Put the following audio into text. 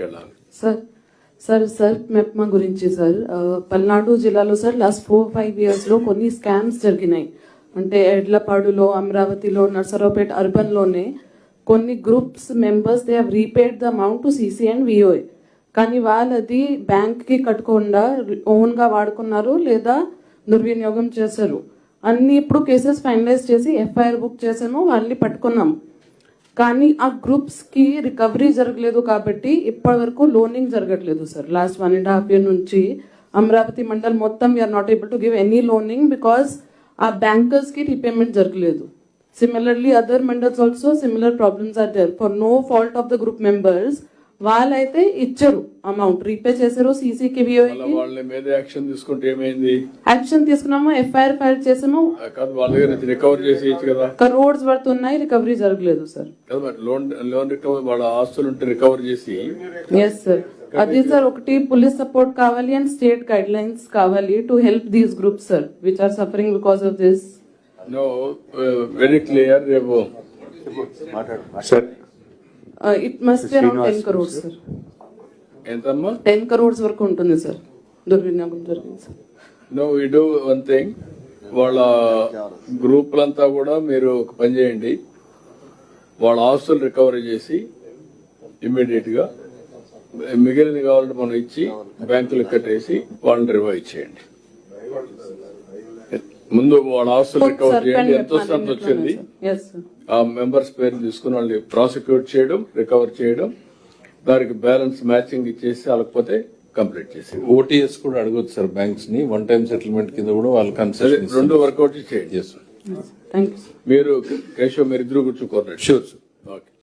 తీసుకెళ్ళాలి. Sir sir sir MEPMA గురించి sir Palnadu జిల్లాలో సార్ లాస్ట్ ఫోర్ ఫైవ్ ఇయర్స్లో కొన్ని స్కామ్స్ జరిగినాయి. అంటే ఎడ్లపాడులో అమరావతిలో నర్సరావుపేట అర్బన్లోనే కొన్ని groups members they have repaid the amount to CC and VOA కానీ వాళ్ళది బ్యాంక్కి కట్టకుండా ఓన్గా వాడుకున్నారు లేదా దుర్వినియోగం చేశారు. అన్ని ఇప్పుడు కేసెస్ ఫైనలైజ్ చేసి ఎఫ్ఐఆర్ బుక్ చేసాము వాళ్ళని పట్టుకున్నాం కానీ ఆ గ్రూప్స్కి రికవరీ జరగలేదు కాబట్టి ఇప్పటి వరకు లోనింగ్ జరగట్లేదు sir last one and half year నుంచి అమరావతి మండల్ మొత్తం we're not able to give any loaning because ఆ బ్యాంకర్స్కి రీపేమెంట్ జరగలేదు. Similarly other mandals also similar problems are there for no fault of the group members వాళ్ళైతే ఇచ్చారు amount repay చేశారు సీసీకి వాళ్ళ మీద యాక్షన్ తీసుకుంటే ఏమైంది? యాక్షన్ తీసుకున్నాము ఎఫ్ఐఆర్ ఫైల్ చేసాము కాదు వాళ్ళ దగ్గర నుంచి రికవర్ చేసి ఇచ్చు కదా. కరోడ్స్ వర్త్ ఉన్నాయి రికవరీ జరగలేదు సార్ లోన్ లోన్ రికవర్ వాళ్ళ ఆస్తులు ఉంటే రికవర్ చేసి. ఎస్ సార్ అది సార్ ఒకటి పోలీస్ సపోర్ట్ కావాలి అండ్ స్టేట్ గైడ్ లైన్స్ కావాలి to help these groups sir which are suffering because of this no very clear రేపు sir it must be around ten crores sir ఎంతమ్మా ten crores వరకు ఉంటుంది sir దుర్వినియోగం జరిగింది sir no we do one thing వాళ్ళ గ్రూపులంతా కూడా మీరు ఒక పని చేయండి. వాళ్ళ ఆస్తులు రికవరీ చేసి ఇమ్మీడియట్గా మిగిలినది కావాలంటే మనం ఇచ్చి బ్యాంకులకు కట్టేసి వాళ్ళని రివైవ్ చేయండి. ముందు వాళ్ళ ఆస్తులు రికవర్ చేయండి. ఎంత అంత వచ్చింది? ఆ మెంబర్స్ పేరు తీసుకుని వాళ్ళని ప్రాసిక్యూట్ చేయడం రికవర్ చేయడం దానికి బ్యాలెన్స్ మ్యాచింగ్ ఇచ్చేసి వాళ్ళకపోతే కంప్లీట్ చేసి ఓటీఎస్ కూడా అడగొచ్చు సార్ బ్యాంక్స్ని వన్ టైం సెటిల్మెంట్ కింద కూడా వాళ్ళు కన్సెషన్ రెండు వర్కౌట్ చేయండి. మీరు కేశవ్ మీరు ఇద్దరు కూర్చోకోరండి షూర్ సార్ ఓకే